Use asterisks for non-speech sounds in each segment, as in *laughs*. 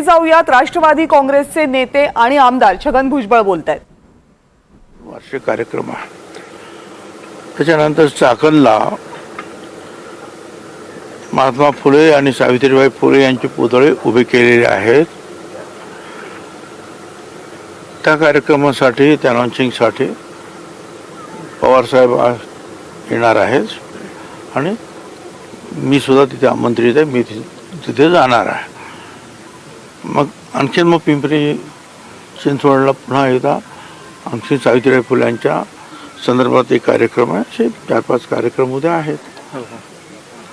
थेट जाऊयात. राष्ट्रवादी काँग्रेसचे नेते आणि आमदार छगन भुजबळ बोलत आहेत वार्षिक कार्यक्रम त्याच्यानंतर चाकणला महात्मा फुले आणि सावित्रीबाई फुले यांचे पुतळे उभे केलेले आहेत. त्या कार्यक्रमासाठी त्या लॉन्चिंगसाठी पवारसाहेब येणार आहेत. आणि मी सुद्धा तिथे आमंत्रित आहे. मी तिथे जाणार आहे. मग आणखीन मग पिंपरी चिंचवडला पुन्हा एकदा आणखी सावित्रीबाई फुल्यांच्या संदर्भात एक कार्यक्रम आहे. असे चार पाच कार्यक्रम उद्या आहेत.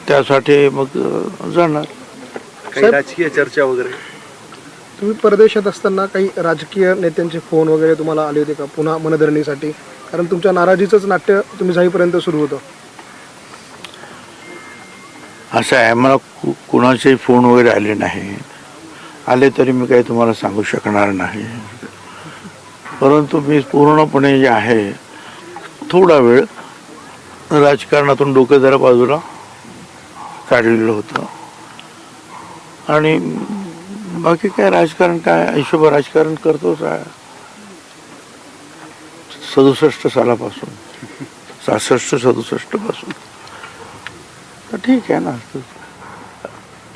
त्यासाठी मग जाणार. काही राजकीय चर्चा वगैरे? तुम्ही परदेशात असताना काही राजकीय नेत्यांचे फोन वगैरे तुम्हाला आले होते का पुन्हा मनधरणीसाठी? कारण तुमच्या नाराजीचंच नाट्य तुम्ही जाईपर्यंत सुरू होतं. असं आहे मला कु कुणाचे फोन वगैरे आले नाही आले तरी मी काही तुम्हाला सांगू शकणार नाही. परंतु मी पूर्णपणे जे आहे थोडा वेळ राजकारणातून डोकं जरा बाजूला काढलेलं होतं. आणि बाकी काय राजकारण काय हिशोब राजकारण करतोच सदुसष्ट सालापासून सहासष्ट सदुसष्टपासून. तर ठीक आहे ना.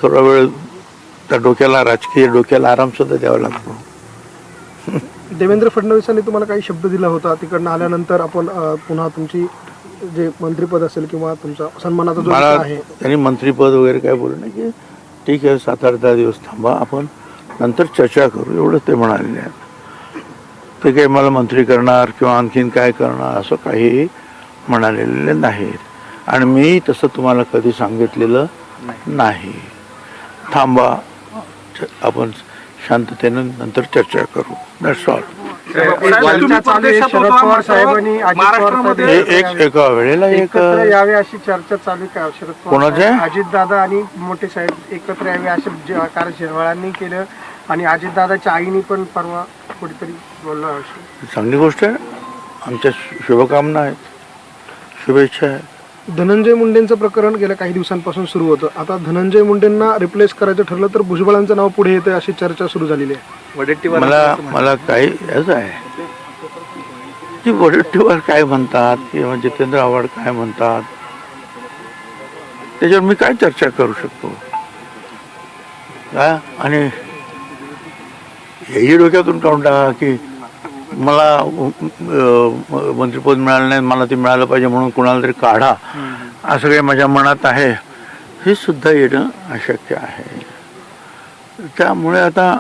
थोडा वेळ त्या डोक्याला राजकीय डोक्याला आराम सुद्धा द्यावा लागतो. देवेंद्र फडणवीसांनी तुम्हाला काही शब्द दिला होता? तिकडनं आल्यानंतर आपण अं, पुन्हा तुमची जे मंत्रीपद असेल किंवा तुमचा सन्मानाचा जो मला विषय आहे. त्यांनी मंत्रीपद वगैरे काय बोलू नाही की ठीक आहे सात आठ दहा दिवस थांबा आपण नंतर चर्चा करू एवढं ते म्हणालेले आहेत ते काही मला मंत्री करणार किंवा आणखीन काय करणार असं काही म्हणालेले नाहीत. आणि मी तसं तुम्हाला कधी सांगितलेलं नाही. थांबा. आपण शांततेनं नंतर चर्चा करू. दॅट्स ऑल चर्चा चालू आहे. शरद पवार साहेबांनी अजित पवार महाराष्ट्रामध्ये एक एका वेळेला एक एकत्र यावे अशी चर्चा चालू शरद कोणाचे? अजित दादा आणि मोठे साहेब एकत्र यावे असं जे कार्य शेरवाळांनी केलं आणि अजित दादाच्या आईने पण परवा कुठेतरी बोललं चांगली गोष्ट आहे. आमच्या शुभकामना आहेत. शुभेच्छा आहेत. धनंजय मुंडेंचं प्रकरण गेल्या काही दिवसांपासून सुरू होतं. आता धनंजय मुंडेंना रिप्लेस करायचं ठरलं तर भुजबळांचं नाव पुढे येतं अशी चर्चा सुरू झालेली आहे. वडेट्टीवार मला मला काही याच आहे. की वडट्टीवर काय म्हणतात? किंवा जितेंद्र आव्हाड काय म्हणतात? त्याच्यावर मी काय चर्चा करू शकतो? का आणि हेही डोक्यातून काढून टाका की मला मंत्रिपद मिळालं नाही मला ते मिळालं पाहिजे म्हणून कुणाला तरी काढा. असं काही माझ्या मनात आहे. हे सुद्धा येणं अशक्य आहे. त्यामुळे आता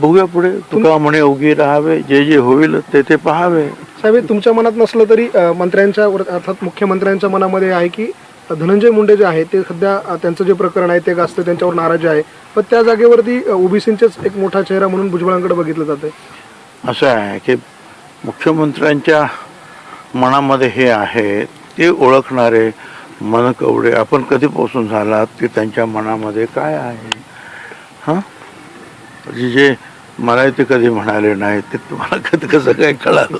बघूया पुढे. तुका म्हणे उगी राहावे जे जे होईल ते ते पाहावे. साहेब तुमच्या मनात नसलं तरी मंत्र्यांच्या अर्थात मुख्यमंत्र्यांच्या मनामध्ये आहे की धनंजय मुंडे जे आहे ते सध्या त्यांचं जे प्रकरण आहे ते गाजतं त्यांच्यावर नाराजी आहे. पण त्या जागेवरती ओबीसींचेच एक मोठा चेहरा म्हणून भुजबळांकडे बघितलं जातं असं आहे की मुख्यमंत्र्यांच्या मनामध्ये हे आहे ते ओळखणारे मनकवडे आपण कधीपासून झालात की त्यांच्या मनामध्ये काय आहे? हां? म्हणजे जे मला ते कधी म्हणाले नाही ते तुम्हाला *laughs* कधी कसं काय कळालं?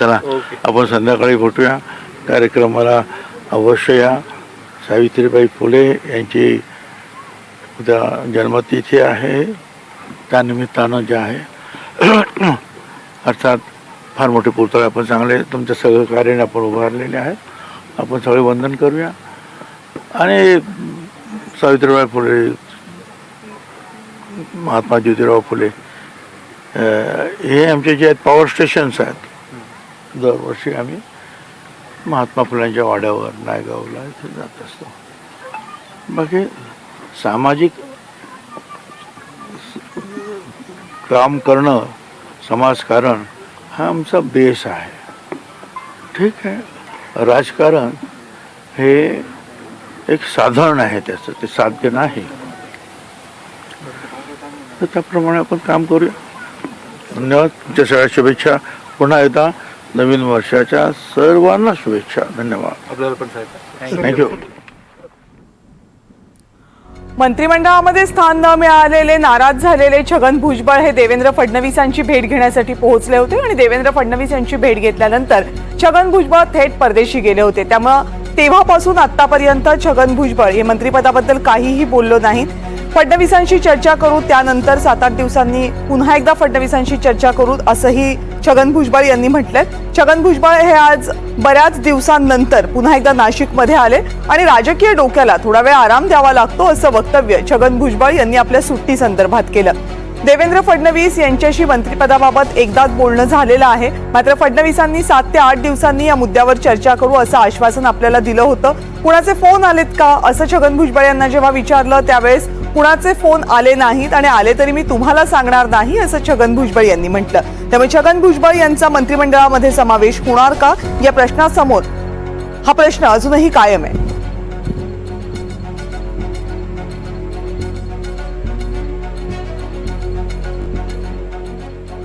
चला आपण संध्याकाळी भेटूया. कार्यक्रमाला अवश्य या. सावित्रीबाई फुले यांची उद्या जन्मतिथी आहे. त्यानिमित्तानं जे आहे *clears throat* अर्थात फार मोठे पुतळे आपण चांगले तुमच्या सहकार्याने आपण उभारलेले आहेत. आपण सगळे वंदन करूया. आणि सावित्रीबाई फुले महात्मा ज्योतिराव फुले हे आमचे जे आहेत पॉवर स्टेशन्स आहेत. दरवर्षी आम्ही महात्मा फुलांच्या वाड्यावर नायगावला इथे जात असतो. बाकी सामाजिक काम करणं समाजकारण हा आमचा बेस आहे. ठीक आहे. राजकारण हे एक साधन आहे त्याचं ते साध्य नाही. तर त्याप्रमाणे आपण काम करूया. धन्यवाद. तुमच्या सगळ्या शुभेच्छा. पुन्हा एकदा नवीन वर्षाच्या सर्वांना शुभेच्छा. धन्यवाद. आपल्याला पण साहेब. थँक्यू मंत्रिमंडळामध्ये स्थान न मिळालेले नाराज झालेले छगन भुजबळ हे देवेंद्र फडणवीसांची भेट घेण्यासाठी पोहोचले होते आणि देवेंद्र फडणवीस यांची भेट घेतल्यानंतर छगन भुजबळ थेट परदेशी गेले होते. त्यामुळं तेव्हापासून आतापर्यंत छगन भुजबळ हे मंत्रिपदाबद्दल काहीही बोललो नाहीत. फडणवीसांशी चर्चा करू त्यानंतर सात आठ दिवसांनी पुन्हा एकदा फडणवीसांशी चर्चा करू असंही छगन भुजबळ यांनी म्हटलंय. छगन भुजबळ हे आज बऱ्याच दिवसांनंतर पुन्हा एकदा नाशिकमध्ये आले आणि राजकीय डोक्याला थोडा वेळ आराम द्यावा लागतो असं वक्तव्य छगन भुजबळ यांनी आपल्या सुट्टी संदर्भात केलं. देवेंद्र फडणवीस यांच्याशी मंत्रिपदाबाबत एकदाच बोलणं झालेलं आहे. मात्र फडणवीसांनी सात ते आठ दिवसांनी या मुद्द्यावर चर्चा करू असं आश्वासन आपल्याला दिलं होतं. कुणाचे फोन आलेत का? असं छगन भुजबळ यांना जेव्हा विचारलं त्यावेळेस कुणाचे फोन आले नाहीत आणि आले तरी मी तुम्हाला सांगणार नाही असं छगन भुजबळ यांनी म्हटलं. त्यामुळे छगन भुजबळ यांचा मंत्रिमंडळामध्ये समावेश होणार का? या प्रश्नासमोर हा प्रश्न अजूनही कायम आहे.